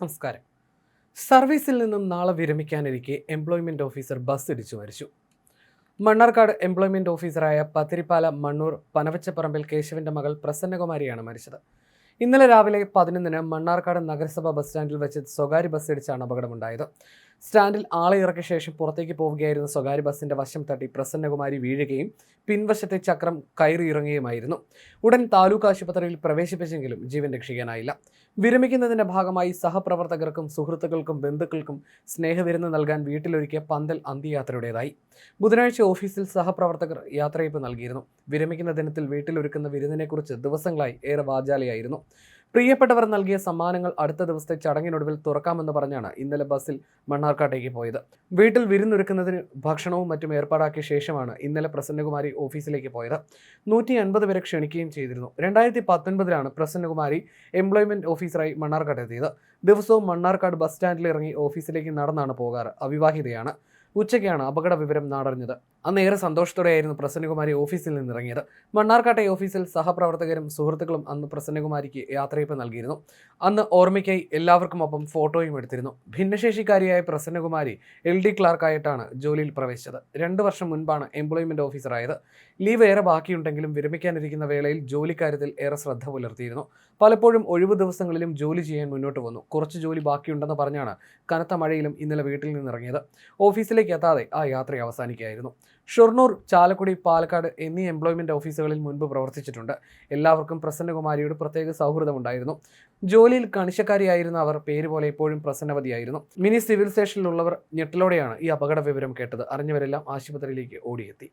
നമസ്കാരം. സർവീസിൽ നിന്നും നാളെ വിരമിക്കാനിരിക്കെ എംപ്ലോയ്മെന്റ് ഓഫീസർ ബസ് ഇടിച്ചു മരിച്ചു. മണ്ണാർക്കാട് എംപ്ലോയ്മെന്റ് ഓഫീസറായ പത്തിരിപ്പാല മണ്ണൂർ പനവച്ചപ്പറമ്പിൽ കേശവന്റെ മകൾ പ്രസന്നകുമാരിയാണ് മരിച്ചത്. ഇന്നലെ രാവിലെ പതിനൊന്നിന് മണ്ണാർക്കാട് നഗരസഭാ ബസ് സ്റ്റാൻഡിൽ വെച്ച് സ്വകാര്യ ബസ് ഇടിച്ചാണ് അപകടമുണ്ടായത്. സ്റ്റാൻഡിൽ ആളെ ഇറക്കിയ ശേഷം പുറത്തേക്ക് പോവുകയായിരുന്ന സ്വകാര്യ ബസിന്റെ വശം തട്ടി പ്രസന്നകുമാരി വീഴുകയും പിൻവശത്തെ ചക്രം കയറി ഇറങ്ങുകയുമായിരുന്നു. ഉടൻ താലൂക്ക് ആശുപത്രിയിൽ പ്രവേശിപ്പിച്ചെങ്കിലും ജീവൻ രക്ഷിക്കാനായില്ല. വിരമിക്കുന്നതിന്റെ ഭാഗമായി സഹപ്രവർത്തകർക്കും സുഹൃത്തുക്കൾക്കും ബന്ധുക്കൾക്കും സ്നേഹവിരുന്ന് നൽകാൻ വീട്ടിലൊരുക്കിയ പന്തൽ അന്ത്യയാത്രയുടേതായി. ബുധനാഴ്ച ഓഫീസിൽ സഹപ്രവർത്തകർ യാത്രയപ്പ് നൽകിയിരുന്നു. വിരമിക്കുന്ന ദിനത്തിൽ വീട്ടിലൊരുക്കുന്ന വിരുന്നിനെക്കുറിച്ച് ദിവസങ്ങളായി ഏറെ വാചാലയായിരുന്നു. പ്രിയപ്പെട്ടവർ നൽകിയ സമ്മാനങ്ങൾ അടുത്ത ദിവസത്തെ ചടങ്ങിനൊടുവിൽ തുറക്കാമെന്ന് പറഞ്ഞാണ് ഇന്നലെ ബസ്സിൽ മണ്ണാർക്കാട്ടേക്ക് പോയത്. വീട്ടിൽ വിരുന്നൊരുക്കുന്നതിന് ഭക്ഷണവും മറ്റും ഏർപ്പാടാക്കിയ ശേഷമാണ് ഇന്നലെ പ്രസന്നകുമാരി ഓഫീസിലേക്ക് പോയത്. നൂറ്റി അൻപത് പേരെ ക്ഷണിക്കുകയും ചെയ്തിരുന്നു. രണ്ടായിരത്തി പത്തൊൻപതിലാണ് പ്രസന്നകുമാരി എംപ്ലോയ്മെന്റ് ഓഫീസറായി മണ്ണാർക്കാട് എത്തിയത്. ദിവസവും മണ്ണാർക്കാട് ബസ് സ്റ്റാൻഡിൽ ഇറങ്ങി ഓഫീസിലേക്ക് നടന്നാണ് പോകാറ്. അവിവാഹിതയാണ്. ഉച്ചയ്ക്കാണ് അപകട വിവരം നാടറിഞ്ഞത്. അന്ന് ഏറെ സന്തോഷത്തോടെയായിരുന്നു പ്രസന്നകുമാരി ഓഫീസിൽ നിന്നിറങ്ങിയത്. മണ്ണാർക്കാട്ടെ ഓഫീസിൽ സഹപ്രവർത്തകരും സുഹൃത്തുക്കളും അന്ന് പ്രസന്നകുമാരിക്ക് യാത്രയപ്പ് നൽകിയിരുന്നു. അന്ന് ഓർമ്മയ്ക്കായി എല്ലാവർക്കും ഒപ്പം ഫോട്ടോയും എടുത്തിരുന്നു. ഭിന്നശേഷിക്കാരിയായ പ്രസന്നകുമാരി എൽ ഡി ക്ലാർക്കായിട്ടാണ് ജോലിയിൽ പ്രവേശിച്ചത്. രണ്ട് വർഷം മുൻപാണ് എംപ്ലോയ്മെന്റ് ഓഫീസറായത്. ലീവ് ഏറെ ബാക്കിയുണ്ടെങ്കിലും വിരമിക്കാനിരിക്കുന്ന വേളയിൽ ജോലിക്കാര്യത്തിൽ ഏറെ ശ്രദ്ധ പുലർത്തിയിരുന്നു. പലപ്പോഴും ഒഴിവു ദിവസങ്ങളിലും ജോലി ചെയ്യാൻ മുന്നോട്ട് വന്നു. കുറച്ച് ജോലി ബാക്കിയുണ്ടെന്ന് പറഞ്ഞാണ് കനത്ത മഴയിലും ഇന്നലെ വീട്ടിൽ നിന്നിറങ്ങിയത്. ഓഫീസിലേക്ക് എത്താതെ ആ യാത്ര അവസാനിക്കുകയായിരുന്നു. ഷൊർണൂർ ചാലക്കുടി പാലക്കാട് എന്നീ എംപ്ലോയ്മെന്റ് ഓഫീസുകളിൽ മുൻപ് പ്രവർത്തിച്ചിട്ടുണ്ട്. എല്ലാവർക്കും പ്രസന്നകുമാരിയോട് പ്രത്യേക സൗഹൃദമുണ്ടായിരുന്നു. ജോലിയിൽ കണിശക്കാരിയായിരുന്ന അവർ പേര് പോലെ ഇപ്പോഴും പ്രസന്നവതിയായിരുന്നു. മിനി സിവിൽ സ്റ്റേഷനിലുള്ളവർ ഞെട്ടലോടെയാണ് ഈ അപകട വിവരം കേട്ടത്. അറിഞ്ഞവരെല്ലാം ആശുപത്രിയിലേക്ക് ഓടിയെത്തി.